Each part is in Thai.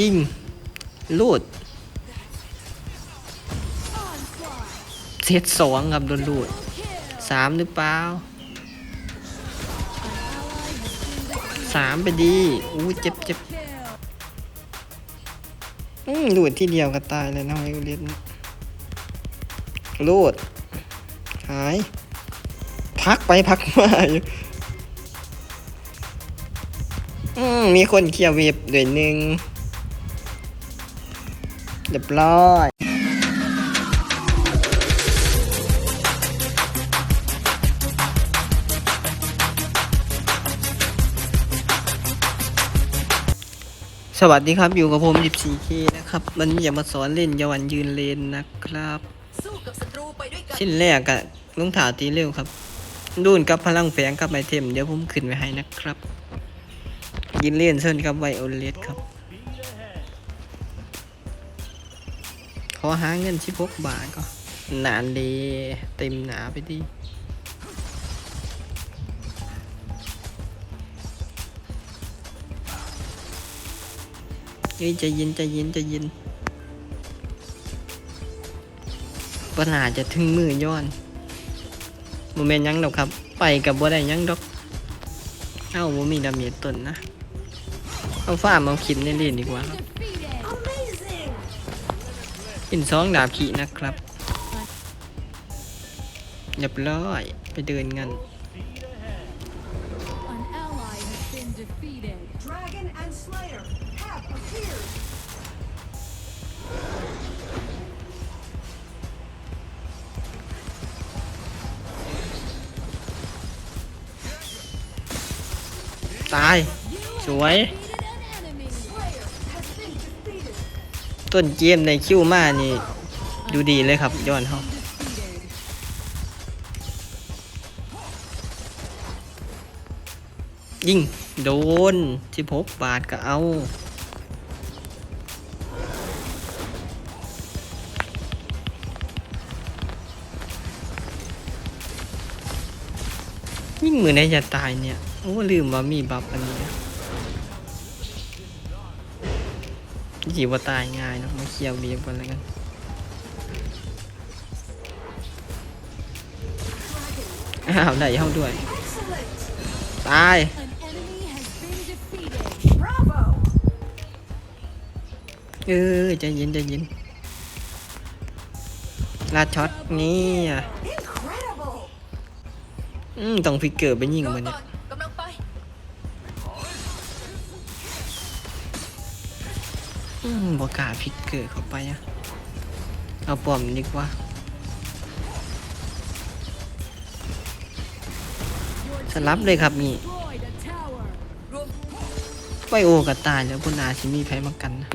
ยิงลูดเซตสองครับโดนลูดสามหรือเปล่าสามไปดีอู้เจ็บเจ็บอืมลูดที่เดียวก็ตายเลยนะไอ้เลียนลูดหาย พักไปพักมาอยู่อืมมีคนเคลียร์เว็บด้วยหนึ่ง เรียบร้อยสวัสดีครับ อยู่กับผม 14K นะครับมันอย่ามาสอนเล่นอยาหวันยืนเลนนะครับสู้กับศัตรูไปด้วยกันชิ้นแรกอะลุงถาตีเร็วครับดูนกับพลังแฝงกับไอเทม เดี๋ยวผมขึ้นไว้ให้นะครับ ยินเล่นเส้นกับไวโอเลสครับ อหาเงินที่พกบาทก็นานเลยเต็มหนาไปดิเฮ้ยใจเย็นใจเย็นใจเย็นปัญหาจะถึงมือย้อนโมเมนต์ยังดอกครับ ไปกับบ่ได้ยังดอก เอ้าบ่มีดาเมจตนนะ เอาฟ้ามาคิดเล่นๆดีกว่าครับ เป็นสองดาบขีนะครับเรียบร้อยไปเดินกัน An ally has been defeated. Dragon and Slayer have appeared ตาย สวย ต้นเกมในคิวมานี่ดูดีเลยครับย้อนเขา Defeated. ยิงโดนที่พกบาทก็เอายิ่งมือในจะตายเนี่ย โอ้ลืมว่ามีบัฟอันนี้ จีว่าตายง่ายเนอะมาเคี่ยวเบียบกันแล้วกันอ้าวได้เข้าด้วย Excellent ตาย An enemy has been defeated. Bravo เออใจเย็นใจเย็นลาดช็อตนี่อะ Incredible อืมต้องฟิกเกอร์ไปยิงรอมันก่เนี่อย อืมบอกาฟิกเกอร์เข้าไปอะเอาปอมดีกว่าสลับเลยครับนี่ไวโอกับตายแล้วพนาชิมีแพ้มากันนะ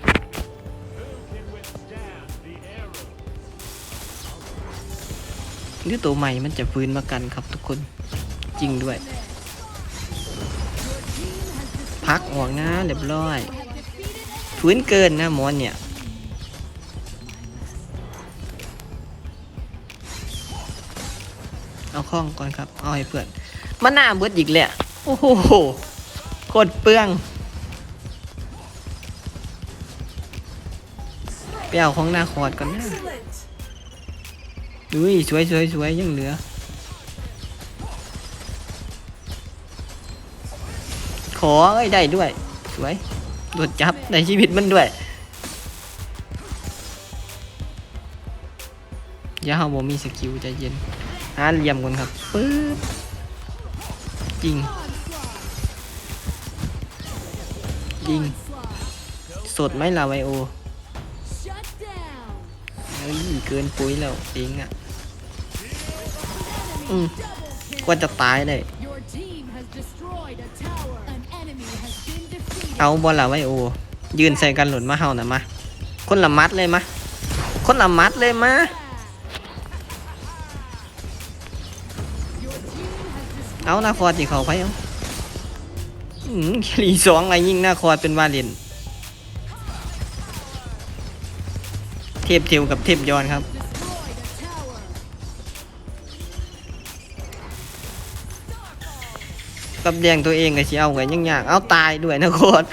หรือตัวใหม่มันจะฟื้นมากันครับทุกคนจริงด้วย พักออกนะเรียบร้อย Have defeated ฟื้นเกินนะมอนเนี่ยเอาข้องก่อนครับเอาให้เพื่อนมาหน้าเบิดอีกแหละโอ้โหโคตรเปลืองไปเอาของหน้าคอร์ดก่อนนะดูยสวยสวยสวยยังเหลือ ขอเอ้ยได้ด้วย สวย โดดจับในชีวิตมันด้วยอย่าเฮาบ่มีสกิลใจเย็นหาเหลี่ยมก่อนครับปึ๊บยิงยิงสดไหมลาไวโอเฮ้ยเกินปุ๋ยแล้วเองอะ Enemy Mm. double kill. กว่าจะตายเลย เอาบอลลาไวโอ ยืนใส่กันหล่นมาเฮานะมา คนละมัดเลยมา คนละมัดเลยมา Your team has destroyed เอาหน้าคอร์ดจีเขาไปเอาอืมแคลีสองไงยิงหน้าคอร์ดเป็นวาเลนเทพเทวกับเทพยอนครับ กับแดงตัวเองกับเชียวไงยังยากเอาตายด้วยนะโคตร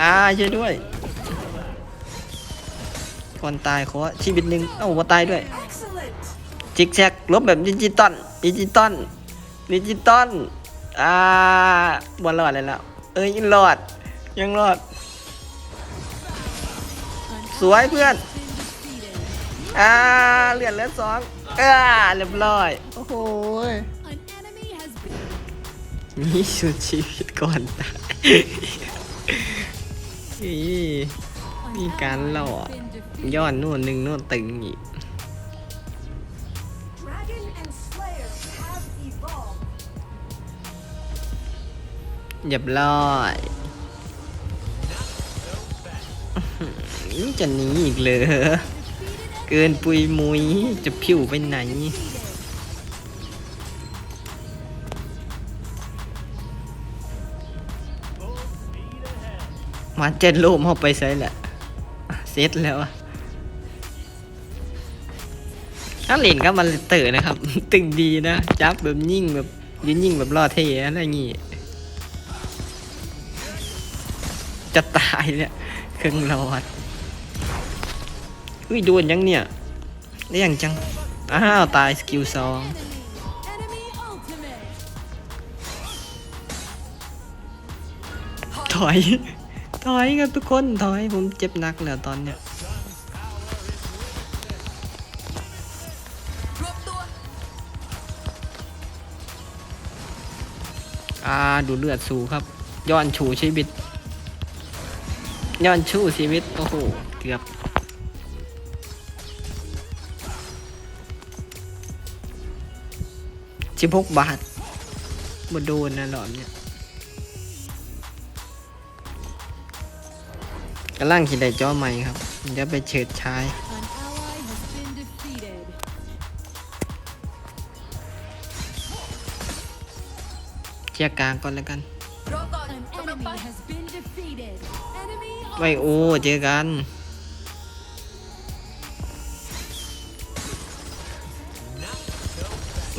อ่าช่วยด้วยก่อนตายขอชีวิตหนึ่งเอ้าว่าตายด้วยจิกแซกลบแบบดิจิตอลดิจิตอลดิจิตอลอ่าบอลรอดเลยแล้วเอ้ยรอดยังรอด สวยเพื่อนอ่าเหลือเหลือสองอ่าเรียบร้อย โอ้โห been มีสุดชีวิตก่อนตายอี an มีการ ally หล่อ has been defeated. ย้อนนู่นหนึ่งนู่นตึงอีก Dragon and Slayer have evolved. เรียบร้อยอื้อหือจะหนีอีกเลย เกินปุยมุยจะผิวไปไหน มาเจ็ดลูกเอาไปใส่แหละเซตแล้วอะถ้าเล่นก็มันเตอร์นะครับ ตึงดีนะ จับแบบยิ่งแบบยืนยิ่งแบบรอเทอะไรอย่างงี้ จะตายเนี่ยเครื่องรอดอุ้ยโดนยังเนี่ยได้ยังจัง อ้าว ตายสกิลสองถอย ถอยครับทุกคนถอยผมเจ็บหนักแล้วตอนเนี้ยอ่าดูเลือดสูครับ ย้อนชูชีวิต ย้อนชูชีวิต โอ้โห เกือบสิบหกบาทมาโดนนะหลอนเนี่ย กำลังคิดได้จอใหม่ครับเดี๋ยวไปเฉิดชายเชียร์กลางก่อนแล้วกันไวโอเจอกัน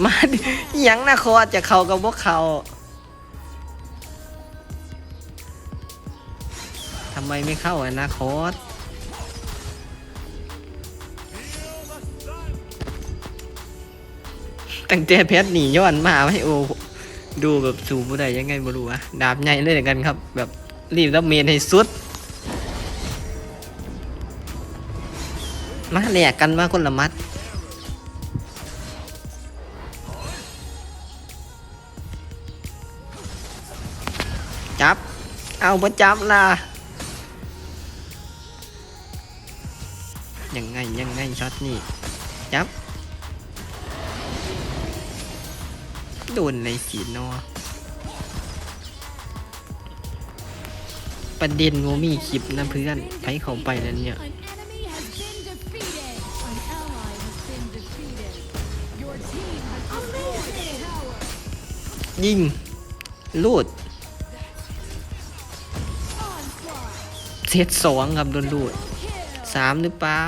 มาดิอิหยังนะคอจะเข้ากับพวกเขาำไมไม่เข้าอนาคอสตั้งแต่เพชรหนีย้อนมาไวโอ ดูแบบสูบบุได้ยังไงบ่รู้อะดาบใหญ่เลยกันครับ แบบรีบรับเมนให้สุด มาแหลกกันมาคนละมัดจับ เอาบ่จับล่ะ ยังไงช็อตนี่ยับโดนในสีนอประเด็นโมมีคลิปนะเพื่อนใครเขาไปแล้วเนี่ยยิงลูดเซตสองครับโดนลูดสามหรือเปล่า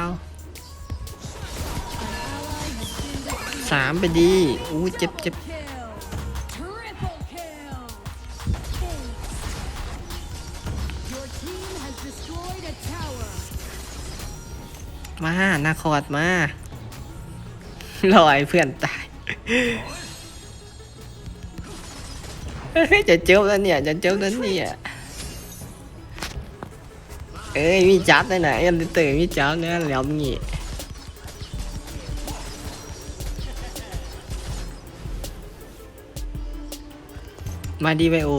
สามไปดีอู้เจ็บเจ็บมานาคอร์ดมาลอยเพื่อนตาย จะเจ้าแล้วเนี่ย จะเจ้าแล้วเนี่ย เอ้ย มีจับเลยนะเอ็นเตอร์มีจับนะแล้วงี้ มาดีไวโอ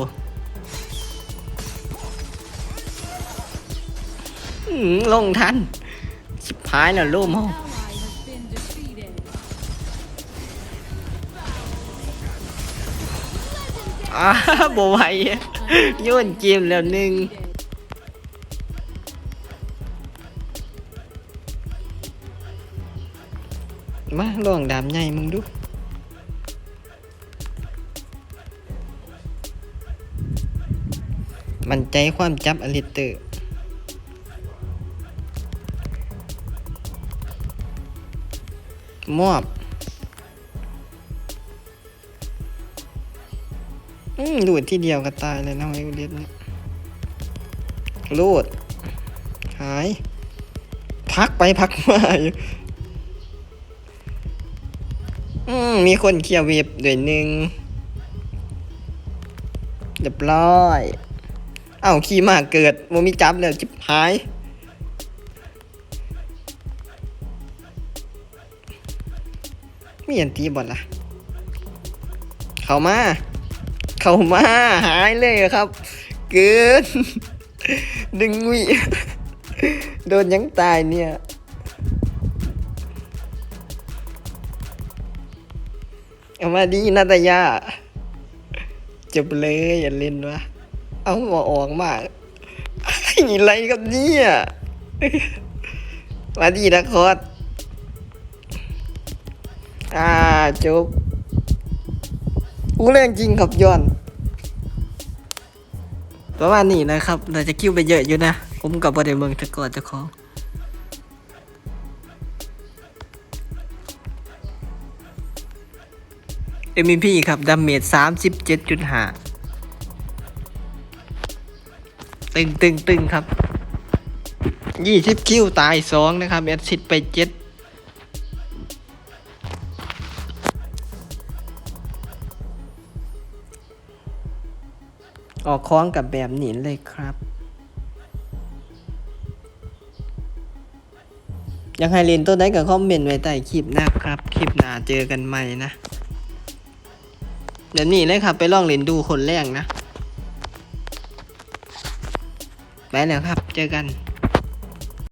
ลงทัน ชิบหายแล้วโล่มองอ้าบไหวอะโยนเกมแล้วหนึ่งมาลองดามใหญ่มึงดู มันใจความจับอลิเตอร์มอบอืมดูดที่เดียวก็ตายเลยนะไอ้เลียนเนี่ยรูด หาย พักไปพักมาอยู่อืมมีคนเคลียร์เวฟด้วยหนึ่งเรียบร้อย อ้าวขี่มากเกิดโมมีจับแล้วจิบหาย มีอันตีบอลล่ะเข้ามา เข้ามา หายเลยครับ เกิน ดึงวิโดนยังตายเนี่ยเอามาดีนาตายาจบเลยอย่าเล่นวะ เอามาออกมาไอ้อะไรกับเนี่ยมาดีนะคอสอ่าจบอู้เรื่องจริงครับย้อนประมาณนี้นะครับ เราจะคิวไปเยอะอยู่นะ ผมกับบอดเมืองตะกอนเจะของ MVP ครับดาเมจสามสิบเจ็ดจุดห้า ตึงตึงตึงครับยี่สิบคิวตายสองนะครับแอดซิดไปเจ็ดออกคล้องกับแบบนี้เลยครับ อยากให้เล่นตัวไหนก็คอมเมนต์ไว้ใต้คลิปนะครับ คลิปหน้าเจอกันใหม่นะ เดี๋ยวนี้เลยครับ ไปลองเล่นดูคนแรกนะ ไปแล้วครับ เจอกัน